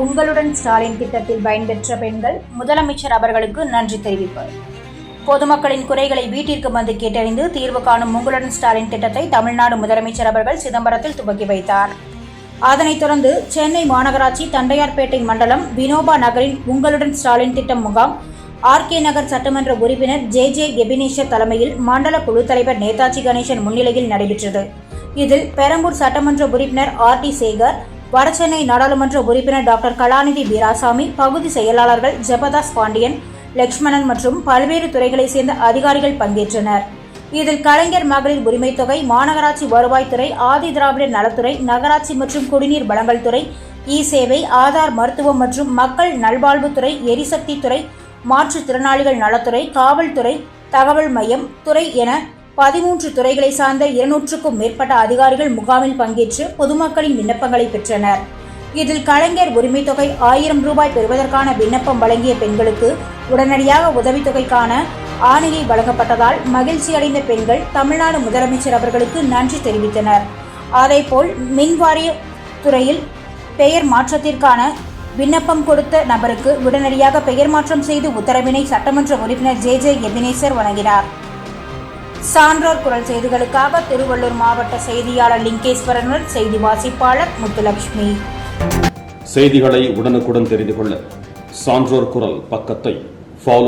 உங்களுடன் ஸ்டாலின் திட்டத்தில் பயன்பெற்ற பெண்கள் முதலமைச்சர் அவர்களுக்கு நன்றி தெரிவிப்பார் பொதுமக்களின் குறைகளை வீட்டிற்கு வந்து கேட்டறிந்து தீர்வு காணும் உங்களுடன் ஸ்டாலின் திட்டத்தை தமிழ்நாடு முதலமைச்சர் அவர்கள் சிதம்பரத்தில் துவக்கி வைத்தார். அதனைத் தொடர்ந்து சென்னை மாநகராட்சி தண்டையார்பேட்டை மண்டலம் வினோபா நகரின் உங்களுடன் ஸ்டாலின் திட்டம் முகாம் ஆர்கே நகர் சட்டமன்ற உறுப்பினர் ஜே ஜே கெபினேஷர் தலைமையில் மண்டல குழு தலைவர் நேதாஜி கணேசன் முன்னிலையில் நடைபெற்றது. இதில் பெரம்பூர் சட்டமன்ற உறுப்பினர் ஆர் டி சேகர் வடசென்னை நாடாளுமன்ற உறுப்பினர் டாக்டர் கலாநிதி வீராசாமி பகுதி செயலாளர்கள் ஜெபதாஸ் பாண்டியன் லட்சுமணன் மற்றும் பல்வேறு துறைகளைச் சேர்ந்த அதிகாரிகள் பங்கேற்றனர். இதில் கலைஞர் மகளிர் உரிமைத் தொகை மாநகராட்சி வருவாய்த்துறை ஆதி திராவிடர் நலத்துறை நகராட்சி மற்றும் குடிநீர் வழங்கல் துறை இ சேவை ஆதார் மருத்துவம் மற்றும் மக்கள் நல்வாழ்வுத்துறை எரிசக்தி துறை மாற்றுத்திறனாளிகள் நலத்துறை காவல்துறை தகவல் மையம் துறை என பதிமூன்று துறைகளை சார்ந்த இருநூற்றுக்கும் மேற்பட்ட அதிகாரிகள் முகாமில் பங்கேற்று பொதுமக்களின் விண்ணப்பங்களை பெற்றனர். இதில் கலைஞர் உரிமைத் தொகை ஆயிரம் ரூபாய் பெறுவதற்கான விண்ணப்பம் வழங்கிய பெண்களுக்கு உடனடியாக உதவித்தொகைக்கான ஆணையை வழங்கப்பட்டதால் மகிழ்ச்சியடைந்த பெண்கள் தமிழ்நாடு முதலமைச்சர் அவர்களுக்கு நன்றி தெரிவித்தனர். அதேபோல் மின்வாரிய துறையில் பெயர் மாற்றத்திற்கான விண்ணப்பம் கொடுத்த நபருக்கு உடனடியாக பெயர் மாற்றம் செய்து உத்தரவினை சட்டமன்ற உறுப்பினர் ஜே ஜே எபினேசர் வழங்கினார். சான்றோர் குரல் செய்திகளுக்காக திருவள்ளூர் மாவட்ட செய்தியாளர் லிங்கேஸ்வரனுடன் செய்தி வாசிப்பாளர் முத்துலட்சுமி. செய்திகளை உடனுக்குடன் தெரிந்து கொள்ள சான்றோர் குரல் பக்கத்தை